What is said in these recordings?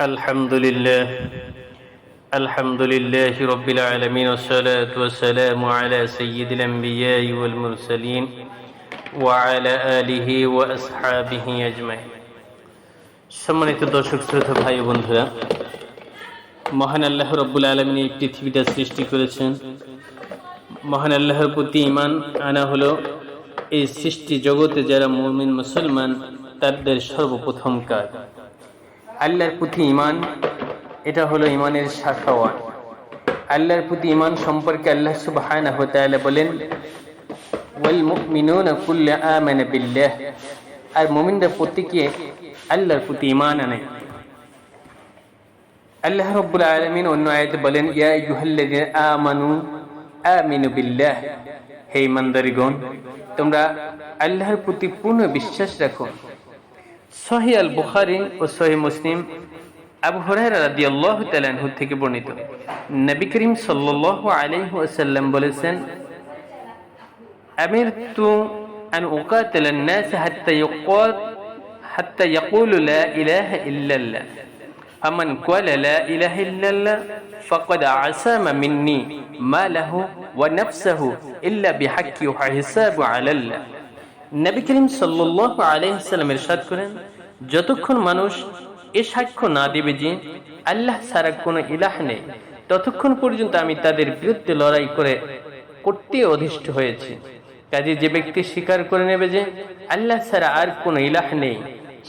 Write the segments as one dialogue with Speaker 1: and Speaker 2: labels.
Speaker 1: الحمد لله الحمد لله رب العالمين والصلاة والسلام على سيد الأنبياء والمرسلين وعلى آله وأصحابه أجمعين সম্মানিত দর্শক শ্রোতা ভাই ও বন্ধুরা মহান আল্লাহ রব্বুল আলমিন এই পৃথিবীটা সৃষ্টি করেছেন মহান আল্লাহর প্রতি ইমান আনা হলো এই সৃষ্টি জগতে যারা মুমিন মুসলমান তাদের সর্বপ্রথম কাজ আল্লাহর প্রতি ইমান এটা হলো ইমানের শাখাওয়ান আল্লাহর প্রতি ইমান সম্পর্কে আল্লাহ ওয়া বলেন, ওয়াল মুমিনুনা কুল্লু আমানা আর মুমিনরা প্রত্যেকে আল্লাহর প্রতি ইমান আনে। আল্লাহ রাব্বুল আলামিন অন্য আয়াতে বলেন হে ইমানদারগণ তোমরা আল্লাহর প্রতি পূর্ণ বিশ্বাস রাখো। সহি আল বুখারি ও সহি মুসলিম আবু হুরায়রা রাদিয়াল্লাহু তাআলা আনহু থেকে বর্ণিত নবী করিম সাল্লাল্লাহু আলাইহি ওয়াসাল্লাম বলেছেন أمرت أن أقاتل الناس حتى يقال حتى يقولوا لا إله إلا الله فمن قال لا إله إلا الله فقد عصم مني ماله ونفسه إلا بحق وحساب على الله নবী করিম সাল্লাহ আলাইসাল্লাম ইরশাদ করেন, যতক্ষণ মানুষ এ সাক্ষ্য না দেবে যে আল্লাহ ছাড়া কোনো ইলাহ নেই, ততক্ষণ পর্যন্ত আমি তাদের বিরুদ্ধে লড়াই করে করতে অধিষ্ঠ হয়েছি। কাজে যে ব্যক্তি স্বীকার করে নেবে যে আল্লাহ ছাড়া আর কোনো ইলাহ নেই,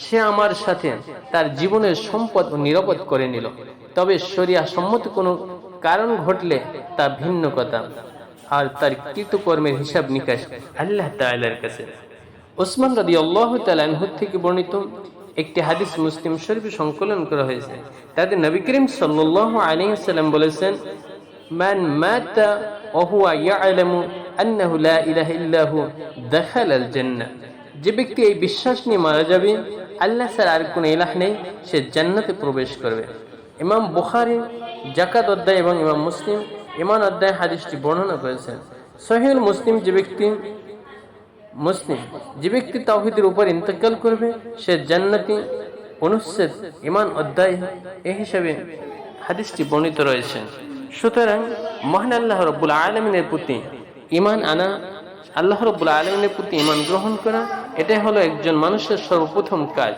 Speaker 1: সে আমার সাথে তার জীবনের সম্পদ নিরাপদ করে নিল। তবে শরিয়া সম্মত কোনো কারণ ঘটলে তা ভিন্ন কথা। আর তার কৃতকর্মের হিসাব নিকাশ আল্লাহ তাআলার কাছে। ওসমান রাদি আল্লাহ তালানহুর থেকে বর্ণিত একটি হাদিস মুসলিম শরীফে সংকলন করা হয়েছে। তাতে নবী করিম সাল্লাল্লাহু আলাইহি সাল্লাম বলেছেন, মান মাতা ওহুয়া ইয়ালামু আন্নাহু লা ইলাহা ইল্লাহু দাখালাল জান্নাহ যে ব্যক্তি এই বিশ্বাস নিয়ে মারা যাবে, আল্লাহ ছাড়া আর কোনো ইলাহ নেই, সে জান্নাতে প্রবেশ করবে। ইমাম বুখারী জাকাত অধ্যায় এবং ইমাম মুসলিম ইমান অধ্যায় হাদিসটি বর্ণনা করেছেন। সহিউল মুসলিম যে ব্যক্তি মুসলিম যে ব্যক্তি তাহিদের উপর ইন্তকাল করবে, সে জান্নাতি, অনুচ্ছেদ ইমান অধ্যায় এ হিসাবে হাদিসটি বর্ণিত রয়েছে। সুতরাং মহান আল্লাহ রব্বুল আলমিনের প্রতি ইমান আনা, আল্লাহ রব্বুল আলমিনের প্রতি ইমান গ্রহণ করা, এটাই হলো একজন মানুষের সর্বপ্রথম কাজ।